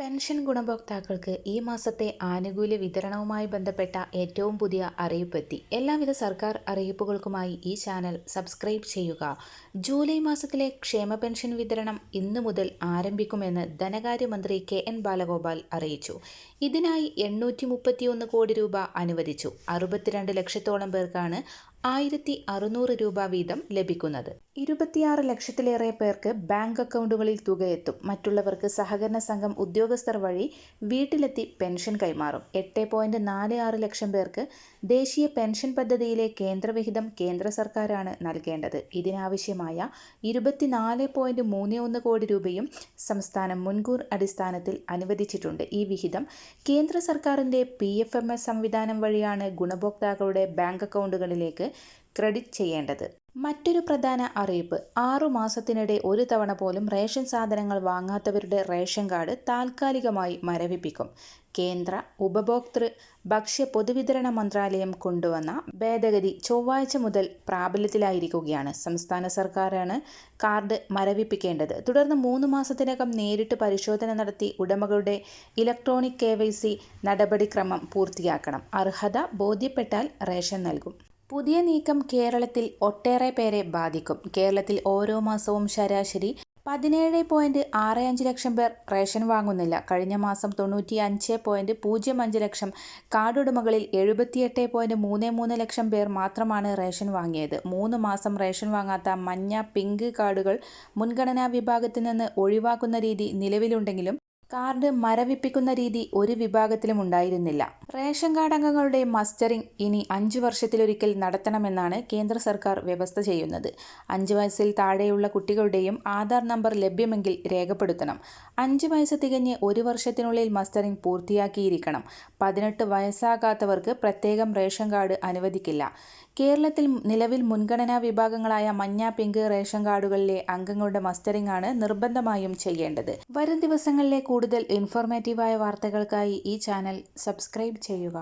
Pension ഗുണഭോക്താക്കൾക്ക് ഈ മാസത്തെ ആനുകൂല്യ വിതരണവുമായി ബന്ധപ്പെട്ട ഏറ്റവും പുതിയ അറിയിപ്പെത്തി. എല്ലാവിധ സർക്കാർ അറിയിപ്പുകൾക്കുമായി ഈ ചാനൽ സബ്സ്ക്രൈബ് ചെയ്യുക. ജൂലൈ മാസത്തിലെ ക്ഷേമ പെൻഷൻ വിതരണം ഇന്നു മുതൽ ആരംഭിക്കുമെന്ന് ധനകാര്യമന്ത്രി കെ എൻ ബാലഗോപാൽ അറിയിച്ചു. ഇതിനായി എണ്ണൂറ്റി കോടി രൂപ അനുവദിച്ചു. അറുപത്തിരണ്ട് ലക്ഷത്തോളം പേർക്കാണ് ആയിരത്തി അറുന്നൂറ് രൂപ വീതം ലഭിക്കുന്നത്. ഇരുപത്തിയാറ് ലക്ഷത്തിലേറെ പേർക്ക് ബാങ്ക് അക്കൗണ്ടുകളിൽ തുകയെത്തും. മറ്റുള്ളവർക്ക് സഹകരണ സംഘം ഉദ്യോഗസ്ഥർ വഴി വീട്ടിലെത്തി പെൻഷൻ കൈമാറും. എട്ട് പോയിന്റ് നാല് ആറ് ലക്ഷം പേർക്ക് ദേശീയ പെൻഷൻ പദ്ധതിയിലെ കേന്ദ്രവിഹിതം കേന്ദ്ര സർക്കാരാണ് നൽകേണ്ടത്. ഇതിനാവശ്യമായ ഇരുപത്തിനാല് പോയിന്റ് മൂന്ന് ഒന്ന് കോടി രൂപയും സംസ്ഥാനം മുൻകൂർ അടിസ്ഥാനത്തിൽ അനുവദിച്ചിട്ടുണ്ട്. ഈ വിഹിതം കേന്ദ്ര സർക്കാരിന്റെ പി എഫ് എം എസ് സംവിധാനം വഴിയാണ് ഗുണഭോക്താക്കളുടെ ബാങ്ക് അക്കൗണ്ടുകളിലേക്ക് ക്രെഡിറ്റ് ചെയ്യേണ്ടത്. മറ്റൊരു പ്രധാന അറിയിപ്പ്. ആറു മാസത്തിനിടെ ഒരു തവണ പോലും റേഷൻ സാധനങ്ങൾ വാങ്ങാത്തവരുടെ റേഷൻ കാർഡ് താൽക്കാലികമായി മരവിപ്പിക്കും. കേന്ദ്ര ഉപഭോക്തൃ ഭക്ഷ്യ പൊതുവിതരണ മന്ത്രാലയം കൊണ്ടുവന്ന ഭേദഗതി ചൊവ്വാഴ്ച മുതൽ പ്രാബല്യത്തിലായിരിക്കുകയാണ്. സംസ്ഥാന സർക്കാരാണ് കാർഡ് മരവിപ്പിക്കേണ്ടത്. തുടർന്ന് മൂന്ന് മാസത്തിനകം നേരിട്ട് പരിശോധന നടത്തി ഉടമകളുടെ ഇലക്ട്രോണിക് കെ നടപടിക്രമം പൂർത്തിയാക്കണം. അർഹത ബോധ്യപ്പെട്ടാൽ റേഷൻ നൽകും. പുതിയ നീക്കം കേരളത്തിൽ ഒട്ടേറെ പേരെ ബാധിക്കും. കേരളത്തിൽ ഓരോ മാസവും ശരാശരി പതിനേഴ് പോയിന്റ് ആറ് അഞ്ച് ലക്ഷം പേർ റേഷൻ വാങ്ങുന്നില്ല. കഴിഞ്ഞ മാസം തൊണ്ണൂറ്റി അഞ്ച് പോയിന്റ് പൂജ്യം അഞ്ച് ലക്ഷം കാർഡുടമകളിൽ എഴുപത്തിയെട്ട് പോയിന്റ് മൂന്ന് മൂന്ന് ലക്ഷം പേർ മാത്രമാണ് റേഷൻ വാങ്ങിയത്. മൂന്ന് മാസം റേഷൻ വാങ്ങാത്ത മഞ്ഞ പിങ്ക് കാർഡുകൾ മുൻഗണനാ വിഭാഗത്തിൽ നിന്ന് ഒഴിവാക്കുന്ന രീതി നിലവിലുണ്ടെങ്കിലും കാർഡ് മരവിപ്പിക്കുന്ന രീതി ഒരു വിഭാഗത്തിലും ഉണ്ടായിരുന്നില്ല. റേഷൻ കാർഡ് അംഗങ്ങളുടെ മസ്റ്ററിംഗ് ഇനി അഞ്ചു വർഷത്തിലൊരിക്കൽ നടത്തണമെന്നാണ് കേന്ദ്ര സർക്കാർ വ്യവസ്ഥ ചെയ്യുന്നത്. അഞ്ച് വയസ്സിൽ താഴെയുള്ള കുട്ടികളുടെയും ആധാർ നമ്പർ ലഭ്യമെങ്കിൽ രേഖപ്പെടുത്തണം. അഞ്ച് വയസ്സ് തികഞ്ഞ് ഒരു വർഷത്തിനുള്ളിൽ മസ്റ്ററിംഗ് പൂർത്തിയാക്കിയിരിക്കണം. പതിനെട്ട് വയസ്സാകാത്തവർക്ക് പ്രത്യേകം റേഷൻ കാർഡ് അനുവദിക്കില്ല. കേരളത്തിൽ നിലവിൽ മുൻഗണനാ വിഭാഗങ്ങളായ മഞ്ഞ പിങ്ക് റേഷൻ കാർഡുകളിലെ അംഗങ്ങളുടെ മസ്റ്ററിംഗ് ആണ് നിർബന്ധമായും ചെയ്യേണ്ടത്. വരും ദിവസങ്ങളിലെ കൂടുതൽ ഇൻഫോർമേറ്റീവായ വാർത്തകൾക്കായി ഈ ചാനൽ സബ്സ്ക്രൈബ് ചെയ്യുക.